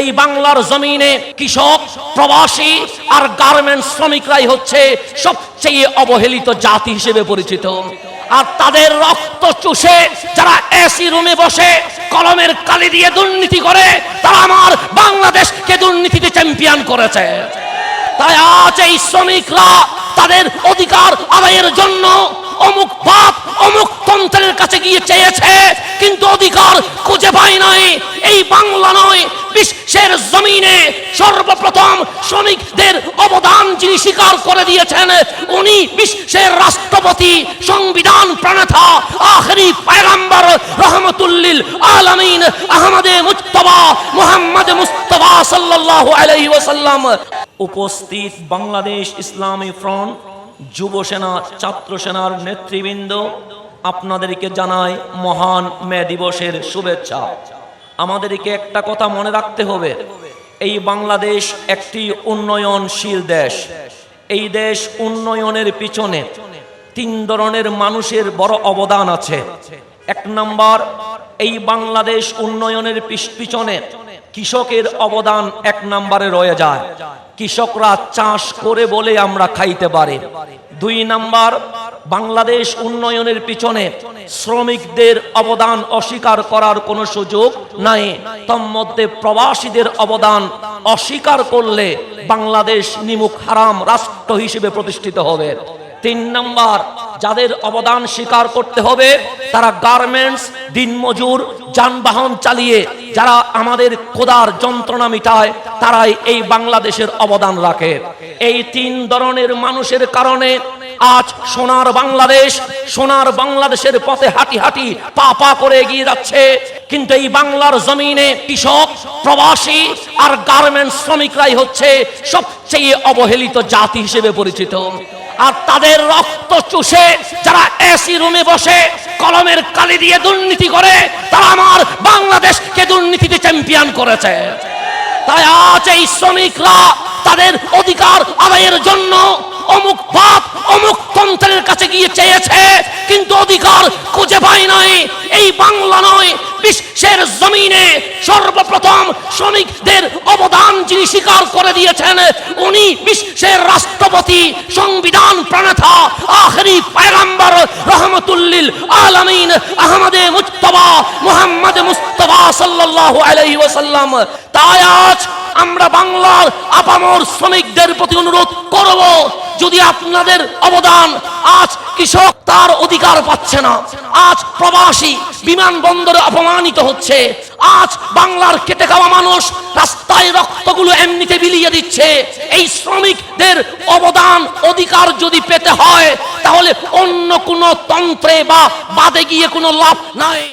এই বাংলার জমিনে কৃষক, প্রবাসী আর গার্মেন্টস শ্রমিকরাই হচ্ছে সবচেয়ে অবহেলিত জাতি হিসেবে পরিচিত। আর তাদের রক্ত চুষে যারা এসি রুমে বসে কলমের কালি দিয়ে দুর্নীতি করে, তারা আমার বাংলাদেশকে দুর্নীতিতে চ্যাম্পিয়ন করেছে। তাই আজ এই শ্রমিকরা তাদের অধিকার আদায়ের জন্য অমুক বাপ অমুক তন্ত্রের কাছে গিয়ে চেয়েছে কিন্তু অধিকার খুঁজে পায় নাই। এই বাংলা নয়, বিশ্বের জমিনে সর্বপ্রথম শ্রমিকদের অবদান যিনি স্বীকার করে দিয়েছেন, উনি বিশ্বের রাষ্ট্রপতি, সংবিধান প্রণেতা, আখরি পায়গাম্বর রহমতুল্লিল আলামিন আহমদে মুস্তফা মুহাম্মদ মুস্তফা সাল্লাল্লাহু আলাইহি ওয়াসাল্লাম। উপস্থিত বাংলাদেশ ইসলামী ফ্রন্ট যুব সেনা, ছাত্র সেনার নেতৃবৃন্দ আপনাদেরকে জানাই মহান মে দিবসের শুভেচ্ছা। আমাদেরকে একটা কথা মনে রাখতে হবে। এই বাংলাদেশ একটি উন্নয়নশীল দেশ। এই দেশ উন্নয়নের পিছনে তিন ধরনের মানুষের বড় অবদান আছে। এক নম্বর, এই বাংলাদেশ উন্নয়নের পিছ- পিছনে কৃষকের অবদান এক নম্বরে রয়ে যায়। কৃষকরা চাষ করে বলে আমরা খাইতে পারি। দুই নাম্বার বাংলাদেশ উন্নয়নের পিছনে শ্রমিকদের অবদান অস্বীকার করার কোনো সুযোগ নাই। তন্মধ্যে প্রবাসীদের অবদান অস্বীকার করলে বাংলাদেশ নিমুখ হারাম রাষ্ট্র হিসেবে প্রতিষ্ঠিত হবে। তিন নাম্বার, যাদের অবদান স্বীকার করতে হবে, তারা গার্মেন্টস দিনমজুর, যানবাহন চালিয়ে, যারা আমাদের খোদার যন্ত্রণা মিটায়, তারাই এই বাংলাদেশের অবদান রাখে। এই তিন ধরনের মানুষের কারণে আজ সোনার বাংলাদেশ, সোনার বাংলাদেশের পথে হাঁটি হাঁটি পা পা করে এগিয়ে যাচ্ছে। কিন্তু এই বাংলার জমিনে কৃষক, প্রবাসী আর গার্মেন্টস শ্রমিকরাই হচ্ছে সবচেয়ে অবহেলিত জাতি হিসেবে পরিচিত। আর তাদের রক্ত চুষে যারা এসি রুমে বসে কলমের কালি দিয়ে দুর্নীতি করে, তারা আমার বাংলাদেশকে দুর্নীতিতে চ্যাম্পিয়ন করেছে। তাই আজ এই শ্রমিকরা তাদের অধিকার আদায়ের জন্য অমুক বাপ অমুক তন্ত্রের কাছে গিয়ে চেয়েছে, কিন্তু অধিকার খুঁজে পায় নাই এই বাংলা নয় বিশ্বের জমিনে সর্বপ্রথম শ্রমিকদের অবদান যিনি স্বীকার করে দিয়েছেন, উনি বিশ্বের রাষ্ট্রপতি, সংবিধান প্রণেতা, আখরি পায়গাম্বর রহমতুল্লিল আলমিন আহমদে মুস্তফা মোহাম্মদ মুস্তফা সাল্লাল্লাহু আলাইহি ওয়াসাল্লাম। তাই আজ আমরা বাংলার আপামর শ্রমিকদের প্রতি অনুরোধ করব, যদি আপনাদের অবদান আজ কৃষক তার অধিকার পাচ্ছে না, আজ প্রবাসী বিমানবন্দরে অপমানিত হচ্ছে, আজ বাংলার কেটে খাওয়া মানুষ রাস্তায় রক্তগুলো এমনিতে বিলিয়ে দিচ্ছে, এই শ্রমিকদের অবদান, অধিকার যদি পেতে হয়, তাহলে অন্য কোনো তন্ত্রে বা বাদে গিয়ে কোনো লাভ নাই।